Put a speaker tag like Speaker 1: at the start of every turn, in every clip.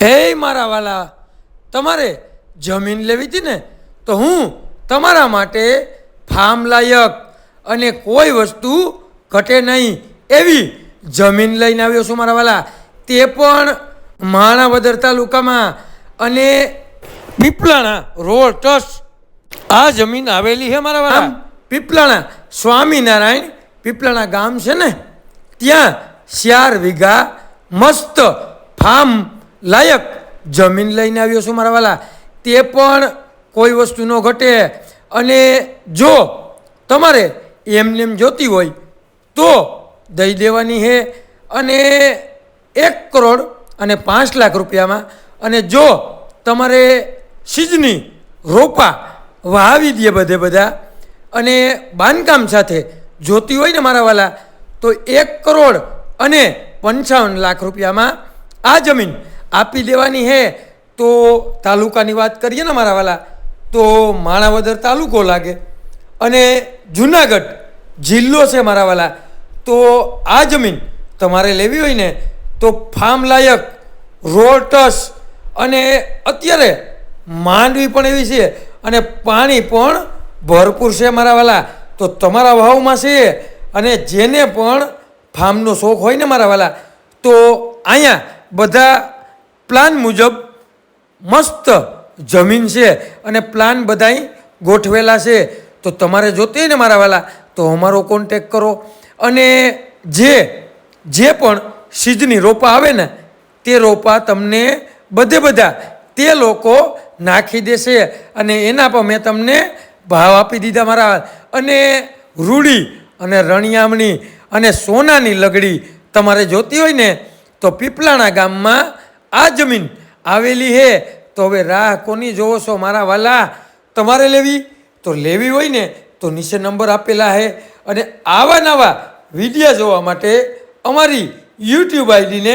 Speaker 1: એ મારા વાલા તમારે જમીન લેવી હતી ને તો હું તમારા માટે ફાર્મ લાયક અને કોઈ વસ્તુ ઘટે નહીં એવી જમીન લઈને આવ્યો છું મારા વાલા. તે પણ માણાવદર તાલુકામાં અને પીપળાણા રોડ ટ્રસ્ટ. આ જમીન આવેલી છે મારા વાલા. પીપળાણા સ્વામિનારાયણ પીપળાણા ગામ છે ને ત્યાં ચાર વીઘા મસ્ત ફાર્મ લાયક. જમીન લઈને આવ્યો છું મારા વાલા. તે પણ કોઈ વસ્તુ ન ઘટે. અને જો તમારે એમને એમ જોતી હોય, તો દઈ દેવાની છે અને એક કરોડ અને પાંચ લાખ રૂપિયામાં, અને જો તમારે સીજની રોપા વહાવી દે બધે બધા, અને બાંધકામ સાથે જોતી હોય ને મારા વાલા, તો એક કરોડ અને પંચાવન લાખ રૂપિયામાં આ જમીન આપી દેવાની છે તો તાલુકાની વાત કરીએ ને મારા વાલા, તો માણાવદર તાલુકો લાગે. અને જુનાગઢ જિલ્લો છે મારા વાલા, તો આ જમીન તમારે લેવી હોય ને, તો ફાર્મ લાયક, રોટસ અને અત્યારે માંડવી પણ એવી છે અને પાણી પણ ભરપૂર છે મારા વાલા. તો તમારા ભાવમાં છે અને જેને પણ ફાર્મનો શોખ હોય ને મારા વાલા, તો અહીંયા બધા પ્લાન મુજબ મસ્ત જમીન છે અને પ્લાન બધાય ગોઠવેલા છે. તો તમારે જોતી ને મારા વાલા, તો અમારો કોન્ટેક કરો. અને જે જે પણ સીજની રોપા આવે ને, તે રોપા તમને બધે બધા, તે લોકો નાખી દેશે અને એના પર મેં તમને ભાવ આપી દીધા મારા અને રૂડી અને રણિયામણી અને સોનાની લગડી તમારે જોતી હોય ને, તો પીપલાણા ગામમાં આ જમીન આવેલી છે તો હવે રાહ કોની જોવો છો મારા વાલા? તમારે લેવી? તો લેવી હોય ને, તો નીચે નંબર આપેલા છે અને આવા નવા વિડીયા જોવા માટે અમારી યુટ્યુબ આઈડીને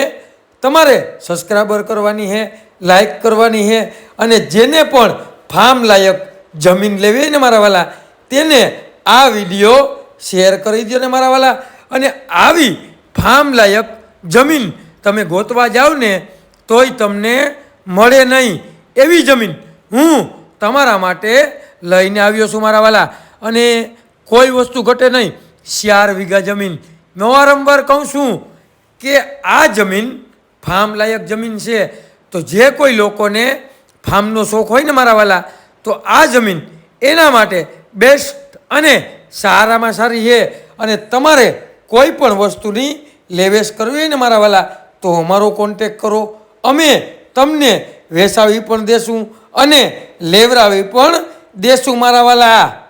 Speaker 1: તમારે સબસ્ક્રાઈબર કરવાની છે લાઈક કરવાની છે અને જેને પણ ફાર્મ લાયક જમીન લેવી ને મારા વાલા, તેને આ વીડિયો શેર કરી દો ને મારા વાલા. અને આવી ફાર્મ લાયક જમીન તમે ગોતવા જાઓ ને તોય તમને મળે નહીં. એવી જમીન હું તમારા માટે લઈને આવ્યો છું, મારા વાલા. અને કોઈ વસ્તુ ઘટે નહીં. ચાર વીઘા જમીન. મેં વારંવાર કહું છું કે આ જમીન ફાર્મ જમીન છે. તો જે કોઈ લોકોને ફાર્મનો શોખ હોય ને, મારા વાલા, તો આ જમીન એના માટે બેસ્ટ અને સારામાં સારી છે. અને તમારે કોઈ પણ વસ્તુની લેવેશ કરવી હોય ને, મારા વાલા, તો અમારો કોન્ટેક કરો. અમે તમને વેસાવી પણ દેશું અને લેવરાવી પણ દેશું મારા વાલા.